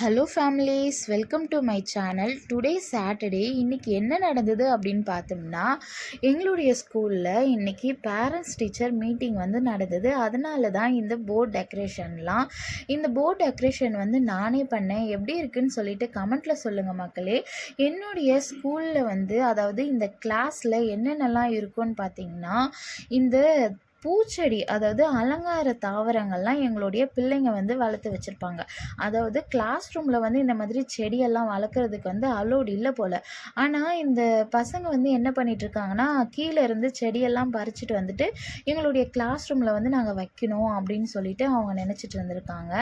Hello families welcome to my channel today Saturday இன்றைக்கி என்ன நடந்தது அப்படின்னு பார்த்தோம்னா எங்களுடைய ஸ்கூலில் இன்றைக்கி பேரண்ட்ஸ் டீச்சர் மீட்டிங் வந்து நடந்தது. அதனால தான் இந்த போர்ட் டெக்கரேஷன்லாம் இந்த போர்ட் டெக்கரேஷன் வந்து நானே பண்ணேன். எப்படி இருக்குன்னு சொல்லிட்டு கமெண்ட்டில் சொல்லுங்கள் மக்களே. என்னுடைய ஸ்கூலில் வந்து அதாவது இந்த கிளாஸில் என்னென்னலாம் இருக்குன்னு பார்த்தீங்கன்னா இந்த பூச்செடி அதாவது அலங்கார தாவரங்கள்லாம் எங்களுடைய பிள்ளைங்க வந்து வளர்த்து வச்சுருப்பாங்க. அதாவது கிளாஸ் ரூமில் வந்து இந்த மாதிரி செடியெல்லாம் வளர்க்குறதுக்கு வந்து அலோடு இல்லை போல். ஆனால் இந்த பசங்க வந்து என்ன பண்ணிட்டுருக்காங்கன்னா கீழே இருந்து செடியெல்லாம் பறிச்சுட்டு வந்துட்டு எங்களுடைய கிளாஸ் ரூமில் வந்து நாங்கள் வைக்கணும் அப்படின்னு சொல்லிட்டு அவங்க நினச்சிட்டு இருந்திருக்காங்க.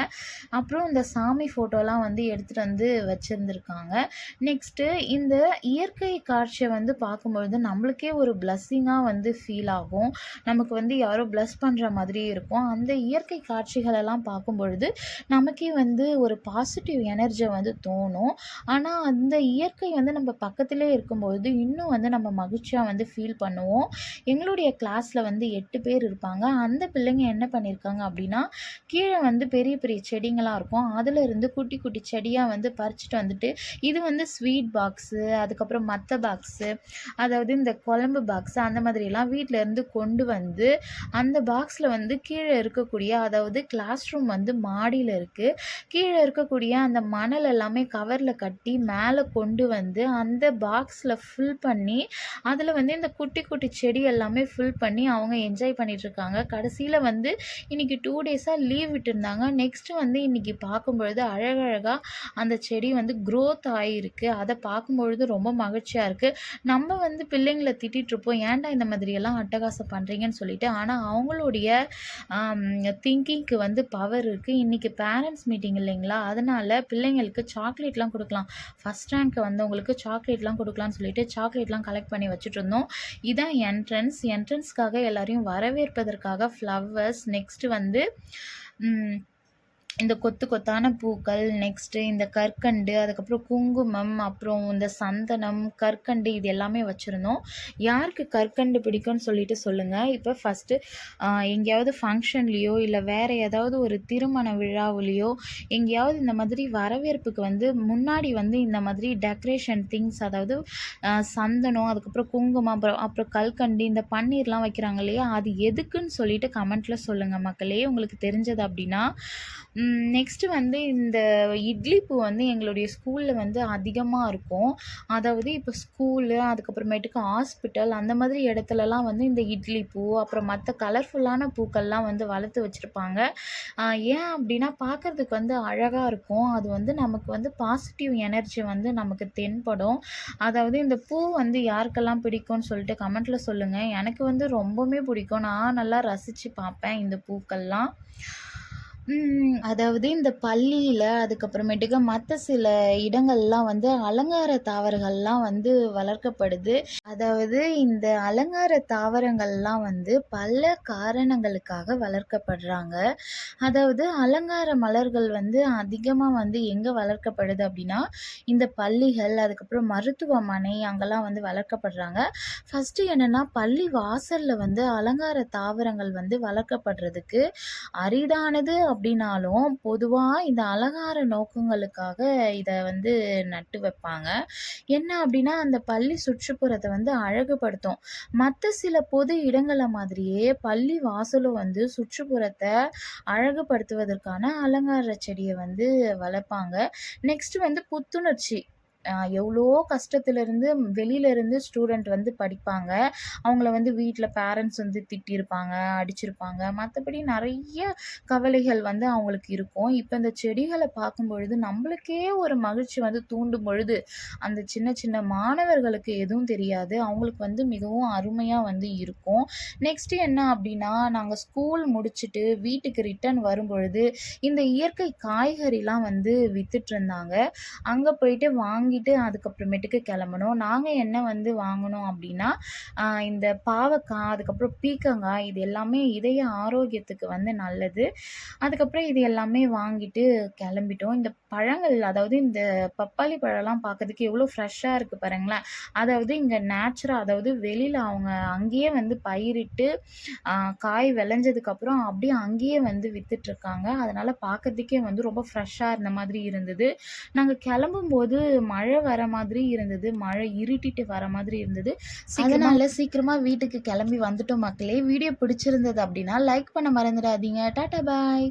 அப்புறம் இந்த சாமி ஃபோட்டோலாம் வந்து எடுத்துகிட்டு வந்து வச்சுருந்துருக்காங்க. நெக்ஸ்ட்டு இந்த இயற்கை காட்சியை வந்து பார்க்கும்பொழுது நம்மளுக்கே ஒரு பிளஸ்ஸிங்காக வந்து ஃபீல் ஆகும். நமக்கு வந்து யாரோ ப்ளஸ் பண்ணுற மாதிரி இருக்கும். அந்த இயற்கை காட்சிகளெல்லாம் பார்க்கும் பொழுது நமக்கே வந்து ஒரு பாசிட்டிவ் எனர்ஜி வந்து தோணும். ஆனால் அந்த இயற்கை வந்து நம்ம பக்கத்திலே இருக்கும்பொழுது இன்னும் வந்து நம்ம மகிழ்ச்சியாக வந்து ஃபீல் பண்ணுவோம். எங்களுடைய கிளாஸில் வந்து எட்டு பேர் இருப்பாங்க. அந்த பிள்ளைங்க என்ன பண்ணியிருக்காங்க அப்படின்னா கீழே வந்து பெரிய பெரிய செடிங்களாக இருக்கும். அதில் இருந்து குட்டி குட்டி செடியாக வந்து பறிச்சுட்டு வந்துட்டு இது வந்து ஸ்வீட் பாக்ஸு அதுக்கப்புறம் மற்ற பாக்ஸு அதாவது இந்த குழம்பு பாக்ஸு அந்த மாதிரிலாம் வீட்டில் இருந்து கொண்டு வந்து அந்த பாக்ஸில் வந்து கீழே இருக்கக்கூடிய அதாவது கிளாஸ் ரூம் வந்து மாடியில் இருக்குது கீழே இருக்கக்கூடிய அந்த மணல் எல்லாமே கவரில் கட்டி மேலே கொண்டு வந்து அந்த பாக்ஸில் ஃபில் பண்ணி அதில் வந்து இந்த குட்டி குட்டி செடி எல்லாமே ஃபில் பண்ணி அவங்க என்ஜாய் பண்ணிகிட்ருக்காங்க கடைசியில் வந்து இன்றைக்கி டூ டேஸாக லீவ் விட்டுருந்தாங்க. நெக்ஸ்ட்டு வந்து இன்றைக்கி பார்க்கும்பொழுது அழகழகாக அந்த செடி வந்து க்ரோத் ஆகிருக்கு அதை பார்க்கும்பொழுது ரொம்ப மகிழ்ச்சியாக இருக்குது நம்ம வந்து பிள்ளைங்களை திட்டிகிட்ருப்போம் ஏன்டா இந்த மாதிரியெல்லாம் அட்டகாசம் பண்ணுறீங்கன்னு சொல்லிட்டு ஆனால் அவங்களுடைய திங்கிங்க்கு வந்து பவர் இருக்குது இன்றைக்கி பேரண்ட்ஸ் மீட்டிங் இல்லைங்களா? அதனால் பிள்ளைங்களுக்கு சாக்லேட்லாம் கொடுக்கலாம். ஃபஸ்ட் ரேங்க் வந்தவங்களுக்கு சாக்லேட்லாம் கொடுக்கலான்னு சொல்லிட்டு சாக்லேட்லாம் கலெக்ட் பண்ணி வச்சுட்டு இருந்தோம். இதான் என்ட்ரன்ஸ் என்ட்ரன்ஸ்க்காக எல்லாரையும் வரவேற்பதற்காக ஃப்ளவர்ஸ் நெக்ஸ்ட்டு வந்து இந்த கொத்து கொத்தான பூக்கள் நெக்ஸ்ட்டு இந்த கற்கண்டு அதுக்கப்புறம் குங்குமம் அப்புறம் இந்த சந்தனம் கற்கண்டு இது எல்லாமே வச்சுருந்தோம். யாருக்கு கற்கண்டு பிடிக்கும்னு சொல்லிட்டு சொல்லுங்கள் இப்போ ஃபஸ்ட்டு எங்கேயாவது ஃபங்க்ஷன்லேயோ இல்லை வேறு ஏதாவது ஒரு திருமண விழாவுலேயோ எங்கேயாவது இந்த மாதிரி வரவேற்புக்கு வந்து முன்னாடி வந்து இந்த மாதிரி டெக்கரேஷன் திங்ஸ் அதாவது சந்தனம் அதுக்கப்புறம் குங்குமம் அப்புறம் அப்புறம் கல்கண்டு இந்த பன்னீர்லாம் வைக்கிறாங்க இல்லையா? அது எதுக்குன்னு சொல்லிட்டு கமெண்ட்டில் சொல்லுங்கள் மக்களே. உங்களுக்கு தெரிஞ்சது அப்படின்னா நெக்ஸ்ட்டு வந்து இந்த இட்லி பூ வந்து எங்களுடைய ஸ்கூலில் வந்து அதிகமாக இருக்கும். அதாவது இப்போ ஸ்கூலு அதுக்கப்புறமேட்டுக்கு ஹாஸ்பிட்டல் அந்த மாதிரி இடத்துலலாம் வந்து இந்த இட்லி பூ அப்புறம் மற்ற கலர்ஃபுல்லான பூக்கள்லாம் வந்து வளர்த்து வச்சுருப்பாங்க. ஏன் அப்படின்னா பார்க்குறதுக்கு வந்து அழகாக இருக்கும். அது வந்து நமக்கு வந்து பாசிட்டிவ் எனர்ஜி வந்து நமக்கு தென்படும். அதாவது இந்த பூ வந்து யாருக்கெல்லாம் பிடிக்கும்னு சொல்லிட்டு கமெண்ட்டில் சொல்லுங்கள் எனக்கு வந்து ரொம்பவுமே பிடிக்கும். நான் நல்லா ரசித்து பார்ப்பேன் இந்த பூக்கள்லாம். அதாவது இந்த பள்ளியில் அதுக்கப்புறமேட்டுக்கு மற்ற சில இடங்கள்லாம் வந்து அலங்கார தாவரங்கள்லாம் வந்து வளர்க்கப்படுது. அதாவது இந்த அலங்கார தாவரங்கள்லாம் வந்து பல காரணங்களுக்காக வளர்க்கப்படுறாங்க. அதாவது அலங்கார மலர்கள் வந்து அதிகமாக வந்து எங்கே வளர்க்கப்படுது அப்படின்னா இந்த பள்ளிகள் அதுக்கப்புறம் மருத்துவமனை அங்கெல்லாம் வந்து வளர்க்கப்படுறாங்க. ஃபஸ்ட்டு என்னென்னா பள்ளி வாசலில் வந்து அலங்கார தாவரங்கள் வந்து வளர்க்கப்படுறதுக்கு அரிதானது அப்படின்னாலும் பொதுவாக இந்த அலங்கார நோக்கங்களுக்காக இதை வந்து நட்டு வைப்பாங்க. என்ன அப்படின்னா அந்த பள்ளி சுற்றுப்புறத்தை வந்து அழகுபடுத்தும். மற்ற சில பொது இடங்களை மாதிரியே பள்ளி வாசலும் வந்து சுற்றுப்புறத்தை அழகுபடுத்துவதற்கான அலங்கார செடியை வந்து வளர்ப்பாங்க. நெக்ஸ்ட் வந்து புத்துணர்ச்சி. எவ்வளோ கஷ்டத்துலேருந்து வெளியிலேருந்து ஸ்டூடெண்ட் வந்து படிப்பாங்க. அவங்கள வந்து வீட்டில் பேரண்ட்ஸ் வந்து திட்டியிருப்பாங்க அடிச்சிருப்பாங்க. மற்றபடி நிறைய கவலைகள் வந்து அவங்களுக்கு இருக்கும். இப்போ இந்த செடிகளை பார்க்கும் பொழுது நம்மளுக்கே ஒரு மகிழ்ச்சி வந்து தூண்டும் பொழுது அந்த சின்ன சின்ன மாணவர்களுக்கு எதுவும் தெரியாது. அவங்களுக்கு வந்து மிகவும் அருமையாக வந்து இருக்கும். நெக்ஸ்ட்டு என்ன அப்படின்னா நாங்கள் ஸ்கூல் முடிச்சுட்டு வீட்டுக்கு ரிட்டர்ன் வரும்பொழுது இந்த இயற்கை காய்கறிலாம் வந்து விற்றுட்ருந்தாங்க அங்கே போயிட்டு வாங்கி வாங்கிட்டு அதுக்கப்புறமேட்டுக்கு கிளம்பணும். நாங்கள் என்ன வந்து வாங்கினோம் அப்படின்னா இந்த பாவக்காய் அதுக்கப்புறம் பீக்கங்காய் இது எல்லாமே இதய ஆரோக்கியத்துக்கு வந்து நல்லது. அதுக்கப்புறம் இது எல்லாமே வாங்கிட்டு கிளம்பிட்டோம். இந்த பழங்கள் அதாவது இந்த பப்பாளி பழம்லாம் பார்க்கறதுக்கு எவ்வளோ ஃப்ரெஷ்ஷாக இருக்குது பாருங்களேன். அதாவது இங்கே நேச்சுரல் அதாவது வெளியில் அவங்க அங்கேயே வந்து பயிரிட்டு காய் விளைஞ்சதுக்கப்புறம் அப்படியே அங்கேயே வந்து விற்றுட்ருக்காங்க அதனால் பார்க்கறதுக்கே வந்து ரொம்ப ஃப்ரெஷ்ஷாக இருந்த மாதிரி இருந்தது. நாங்கள் கிளம்பும்போது மழை மழை வர மாதிரி இருந்தது. மழை இருட்டிட்டு வர மாதிரி இருந்தது. அதனால சீக்கிரமாக வீட்டுக்கு கிளம்பி வந்துட்டோம் மக்களே. வீடியோ பிடிச்சிருந்தது அப்படின்னா லைக் பண்ண மறந்துடாதீங்க. டாட்டா பாய்